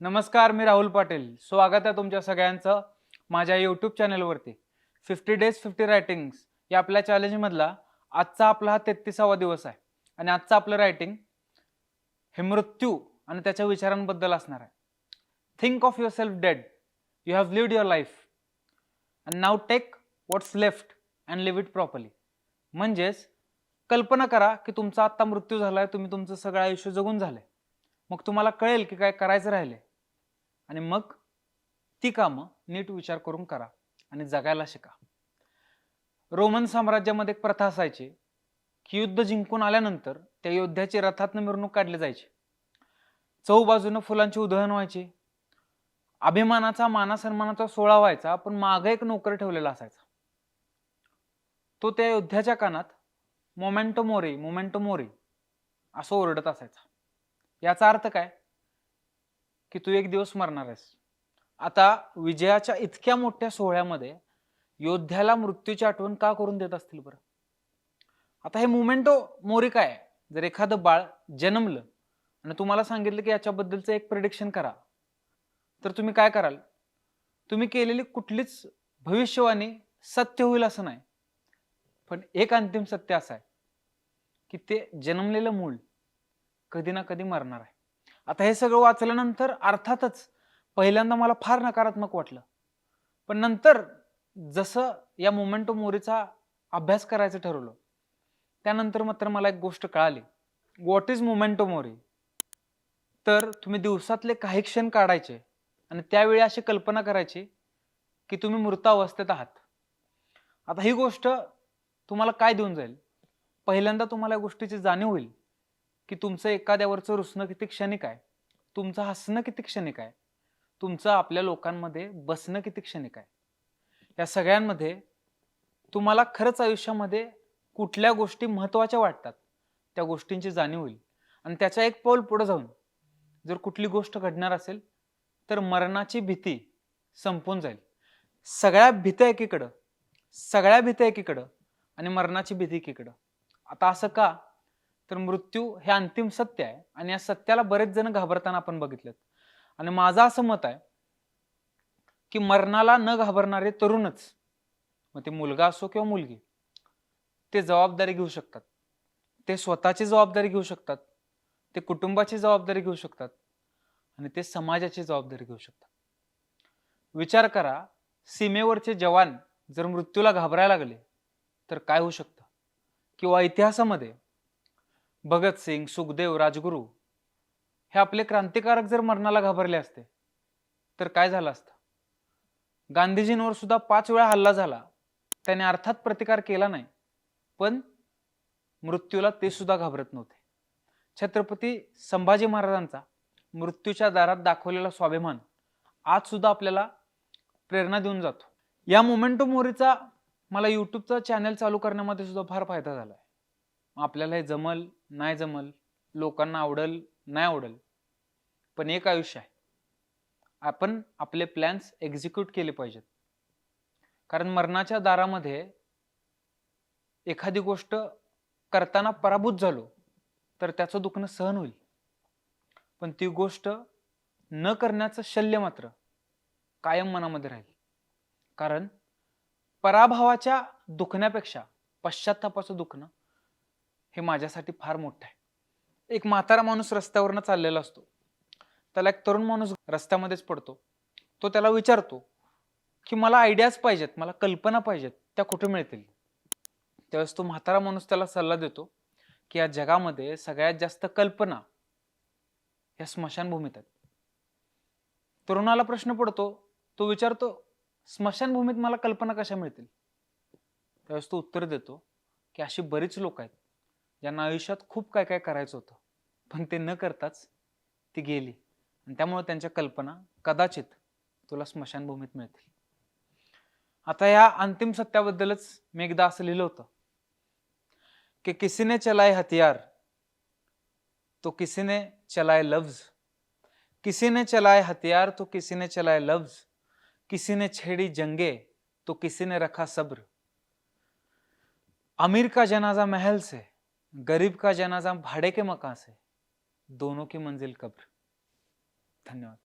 नमस्कार मी राहुल पाटील. स्वागत आहे तुमच्या सगळ्यांचं माझ्या यूट्यूब चॅनलवरती फिफ्टी डेज फिफ्टी रायटिंग्स या आपल्या चॅलेंजमधला आजचा आपला हा तेहतीसावा दिवस आहे. आणि आजचं आपलं रायटिंग हे मृत्यू आणि त्याच्या विचारांबद्दल असणार आहे. Think of yourself dead you have lived your life and now take what's left and live it properly म्हणजेच कल्पना करा की तुमचा आत्ता मृत्यू झाला आहे तुम्ही तुमचं सगळं आयुष्य जगून झालंय. मग तुम्हाला कळेल की काय करायचं राहिले आणि मग ती कामं नीट विचार करून करा आणि जगायला शिका. रोमन साम्राज्यामध्ये एक प्रथा असायची की युद्ध जिंकून आल्यानंतर त्या योद्ध्याची रथातनं मिरवणूक काढली जायची. चहूबाजूनं फुलांची उधळण व्हायची. अभिमानाचा मानासन्मानाचा सोहळा व्हायचा पण मागं एक नोकर ठेवलेला असायचा. तो त्या योद्ध्याच्या कानात मोमेंटो मोरे मोमेंटो मोरे असं ओरडत असायचा. याचा अर्थ काय? की तू एक दिवस मरणार आहेस. आता विजयाच्या इतक्या मोठ्या सोहळ्यामध्ये योद्ध्याला मृत्यूची आठवण का करून देत असतील बरं? आता हे मुमेंटो मोरी काय? आहे? जर एखादं बाळ जन्मलं आणि तुम्हाला सांगितलं की याच्याबद्दलचं एक प्रिडिक्शन करा तर तुम्ही काय कराल? तुम्ही केलेली कुठलीच भविष्यवाणी सत्य होईल असं नाही. पण एक अंतिम सत्य असं आहे की ते जन्मलेलं मूल कधी ना कधी मरणार आहे. आता हे सगळं वाचल्यानंतर अर्थातच पहिल्यांदा मला फार नकारात्मक वाटलं. पण नंतर जसं या मोमेंटो मोरीचा अभ्यास करायचं ठरवलं त्यानंतर मात्र मला एक गोष्ट कळाली. व्हॉट इज मोमेंटो मोरी तर तुम्ही दिवसातले काही क्षण काढायचे आणि त्यावेळी अशी कल्पना करायची की तुम्ही मृत अवस्थेत आहात. आता ही गोष्ट तुम्हाला काय देऊन जाईल? पहिल्यांदा तुम्हाला या गोष्टीची जाणीव होईल की तुमचं एखाद्यावरचं रुसणं किती क्षणिक आहे? तुमचं हसणं किती क्षणिक आहे? तुमचं आपल्या लोकांमध्ये बसणं किती क्षणिक आहे? या सगळ्यांमध्ये तुम्हाला खरंच आयुष्यामध्ये कुठल्या गोष्टी महत्त्वाच्या वाटतात? त्या गोष्टींची जाणीव होईल. आणि त्याच्या एक पाऊल पुढे जाऊन जर कुठली गोष्ट घडणार असेल तर मरणाची भीती संपून जाईल. सगळ्या भीत्या एकीकडं सगळ्या भीत्या एकीकडं आणि मरणाची भीती एकीकडं. आता असं का तर मृत्यू हे अंतिम सत्य आहे. आणि या सत्याला बरेच जण घाबरताना आपण बघितलं आणि माझं असं मत आहे की मरणाला न घाबरणारे तरुणच मग ते मुलगा असो किंवा मुलगी ते जबाबदारी घेऊ शकतात. ते स्वतःची जबाबदारी घेऊ शकतात. ते कुटुंबाची जबाबदारी घेऊ शकतात. आणि ते समाजाची जबाबदारी घेऊ शकतात. विचार करा सीमेवरचे जवान जर मृत्यूला घाबरायला लागले तर काय होऊ शकतं? किंवा इतिहासामध्ये भगतसिंग सुखदेव राजगुरू हे आपले क्रांतिकारक जर मरणाला घाबरले असते तर काय झालं असतं? गांधीजींवर सुद्धा पाच वेळा हल्ला झाला. त्याने अर्थात प्रतिकार केला नाही. पण मृत्यूला ते सुद्धा घाबरत नव्हते. छत्रपती संभाजी महाराजांचा मृत्यूच्या दारात दाखवलेला स्वाभिमान आज सुद्धा आपल्याला प्रेरणा देऊन जातो. या मोमेंटो मोरीचा मला यूट्यूबचा चॅनल चालू करण्यामध्ये सुद्धा फार फायदा झाला आहे आपल्याला हे जमल नाही जमल लोकांना आवडल नाही आवडल पण एक आयुष्य आहे. आपण आपले प्लॅन्स एक्झिक्यूट केले पाहिजेत. कारण मरणाच्या दारामध्ये एखादी गोष्ट करताना पराभूत झालो तर त्याचं दुखणं सहन होईल. पण ती गोष्ट न करण्याचं शल्य मात्र कायम मनामध्ये राहील. कारण पराभवाच्या दुखण्यापेक्षा पश्चात्तापाचं दुखणं हे माझ्यासाठी फार मोठं आहे. एक म्हातारा माणूस रस्त्यावरनं चाललेला असतो. त्याला एक तरुण माणूस रस्त्यामध्येच पडतो. तो त्याला विचारतो की मला आयडियाज पाहिजेत मला कल्पना पाहिजेत त्या कुठे मिळतील? त्यावेळेस तो म्हातारा माणूस त्याला सल्ला देतो की या जगामध्ये सगळ्यात जास्त कल्पना या स्मशानभूमीत आहेत. तरुणाला प्रश्न पडतो तो विचारतो स्मशानभूमीत मला कल्पना कशा मिळतील? त्यावेळेस तो उत्तर देतो की अशी बरीच लोक आहेत. ज्यांना आयुष्यात खूप काय काय करायचं होतं पण ते न करताच ती गेली. आणि त्यामुळे त्यांच्या कल्पना कदाचित तुला स्मशानभूमीत मिळतील. आता या अंतिम सत्याबद्दलच मी एकदा असं लिहिलं होतं कि किसी ने चलाए हथियार तो किसीने चलाय लफ्ज. किसी ने चलाए हथियार तो किसी ने लफ्ज. किसी ने छेड़ी जंगे तो किसी ने रखा सब्र. अमीर का जनाजा महल से गरीब का जनाजा भाड़े के मकान से। दोनों की मंजिल कब्र। धन्यवाद।